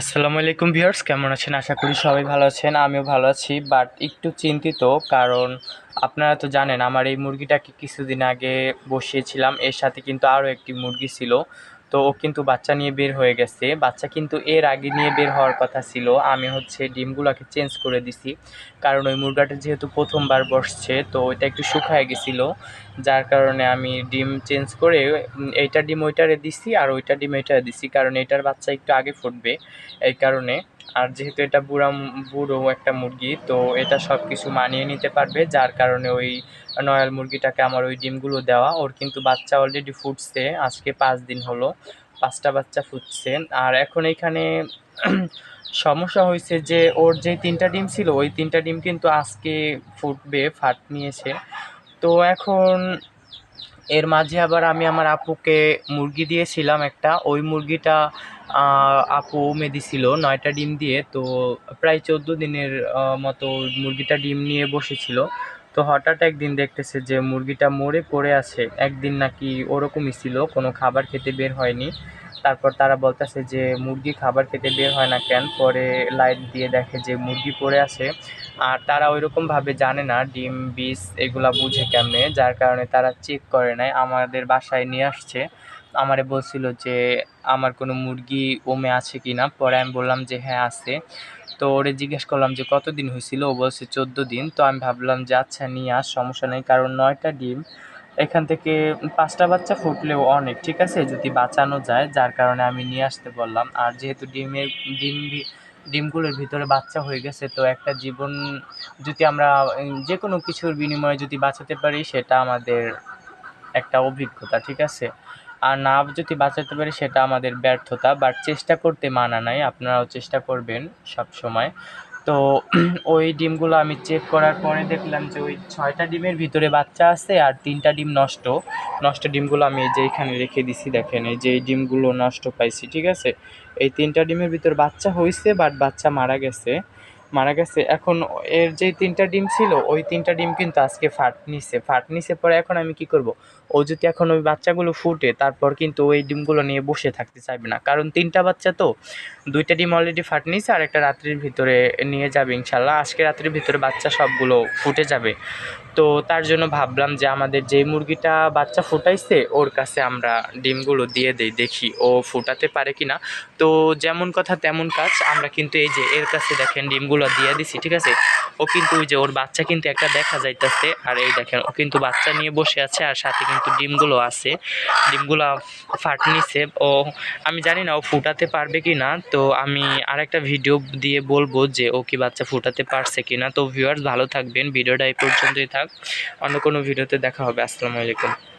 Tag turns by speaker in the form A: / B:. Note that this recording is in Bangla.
A: আসসালামু আলাইকুম ভিউয়ার্স, কেমন আছেন? আশা করি সবাই ভালো আছেন, আমিও ভালো আছি, বাট একটু চিন্তিত কারণ আপনারা তো জানেন, আমার এই মুরগিটাকে কিছুদিন আগে বসিয়েছিলাম, এর সাথে কিন্তু আরও একটি মুরগি ছিল। তো ও কিন্তু বাচ্চা নিয়ে বের হয়ে গেছে। বাচ্চা কিন্তু এর আগে নিয়ে বের হওয়ার কথা ছিল। আমি হচ্ছে ডিমগুলোকে চেঞ্জ করে দিছি। কারণ ওই মুরগাটা যেহেতু প্রথমবার বসছে, তো ওইটা একটু শুকায় গেছিল। যার কারণে আমি ডিম চেঞ্জ করে, এইটা ডিম ওইটারে দিছি আর ওইটা ডিম এইটারে দিছি। কারণ এটার বাচ্চা একটু আগে ফুটবে এই কারণে। আর যেহেতু এটা বুড়া বুড়ো একটা মুরগি, তো এটা সব কিছু মানিয়ে নিতে পারবে। যার কারণে ওই নয়াল মুরগিটাকে আমার ওই ডিমগুলো দেওয়া। ওর কিন্তু বাচ্চা অলরেডি ফুটছে। আজকে পাঁচ দিন হলো। পাঁচটা বাচ্চা ফুটছে আর এখন এখানে সমস্যা হয়েছে যে, ওর যে তিনটা ডিম ছিল, ওই তিনটা ডিম কিন্তু আজকে ফুটবে, ফাট নিয়েছে। তো এখন এর মাঝে আবার আমি আমার আপুকে মুরগি দিয়েছিলাম একটা। ওই মুরগিটা আপু উমে দিছিল নয়টা ডিম দিয়ে। তো প্রায় চোদ্দ দিনের মতো মুরগিটা ডিম নিয়ে বসেছিল। তো হঠাৎ একদিন দেখতেছে যে মুরগিটা মরে পড়ে আছে। একদিন নাকি ওরকমই ছিল, কোনো খাবার খেতে বের হয়নি। তারপর তারা বলতেছে যে, মুরগি খাবার খেতে বের হয় না কেন? পরে লাইট দিয়ে দেখে যে মুরগি পড়ে আছে। আর তারা ওইরকমভাবে জানে না ডিম, বীজ এগুলা বুঝে কেমনে, যার কারণে তারা চেক করে নাই। আমাদের বাসায় নিয়ে আসছে। আমারে বলছিল যে, আমার কোনো মুরগি ওমে আছে কি না পরে আমি বললাম যে হ্যাঁ আছে। তো ওরে জিজ্ঞেস করলাম যে, কতদিন হয়েছিল ও বলছে, চোদ্দ দিন। তো আমি ভাবলাম যে আচ্ছা নিয়ে আস, সমস্যা নেই। কারণ নয়টা ডিম, এখান থেকে পাঁচটা বাচ্চা ফুটলেও অনেক, ঠিক আছে? যদি বাঁচানো যায়, যার কারণে আমি নিয়ে আসতে বললাম। আর যেহেতু ডিমের, ডিম ডিমগুলোর ভিতরে বাচ্চা হয়ে গেছে, তো একটা জীবন যদি আমরা যে কোনো কিছুর বিনিময়ে যদি বাঁচাতে পারি, সেটা আমাদের একটা অভিজ্ঞতা, ঠিক আছে? আর না যদি বাঁচাতে পারি, সেটা আমাদের ব্যর্থতা বাট চেষ্টা করতে মানা নাই, আপনারাও চেষ্টা করবেন সব সময় তো ওই ডিমগুলো আমি চেক করার পরে দেখলাম যে ওই ছয়টা ডিমের ভিতরে বাচ্চা আছে আর তিনটা ডিম নষ্ট। নষ্ট ডিমগুলো আমি যে এখানে রেখে দিছি, দেখেন, এই যে ডিমগুলো নষ্ট পাইছি, ঠিক আছে? এই তিনটা ডিমের ভিতর বাচ্চা হয়েছে বাট বাচ্চা মারা গেছে। মারা গেছে। এখন এর যে তিনটা ডিম ছিল, ওই তিনটা ডিম কিন্তু আজকে ফাট নিছে। ফাট নিছে পরে এখন আমি কি করব? ও যদি এখন ওই বাচ্চাগুলো ফুটে, তারপর কিন্তু ওই ডিমগুলো নিয়ে বসে থাকতে চাইবে না। কারণ তিনটা বাচ্চা তো, দুইটা ডিম অলরেডি ফাট নিছে, আর একটা রাত্রির ভিতরে নিয়ে যাবে ইনশাল্লাহ। আজকে রাত্রির ভিতরে বাচ্চা সবগুলো ফুটে যাবে। তো তার জন্য ভাবলাম যে আমাদের যে মুরগিটা বাচ্চা ফুটাইছে, ওর কাছে আমরা ডিমগুলো দিয়ে দেই, দেখি ও ফুটাতে পারে কি না তো যেমন কথা তেমন কাজ, আমরা কিন্তু এই যে এর কাছে দেখেন ডিমগুলো দিয়ে দিছি, ঠিক আছে? ও কিন্তু ওই যে ওর বাচ্চা কিন্তু একটা দেখা যাইতেছে, আর এই দেখেন, ও কিন্তু বাচ্চা নিয়ে বসে আছে, আর সাথে কিন্তু ডিমগুলো আছে। ডিমগুলো ফাট নিছে। ও, আমি জানি না ও ফুটাতে পারবে কি না, তো আমি আরেকটা ভিডিও দিয়ে বলব যে ও কি বাচ্চা ফুটাতে পারছে কি না। তো ভিউয়ার্স ভালো থাকবেন, ভিডিওটা এই পর্যন্তই থাক। অন্য কোনো ভিডিওতে দেখা হবে, আসসালামু আলাইকুম।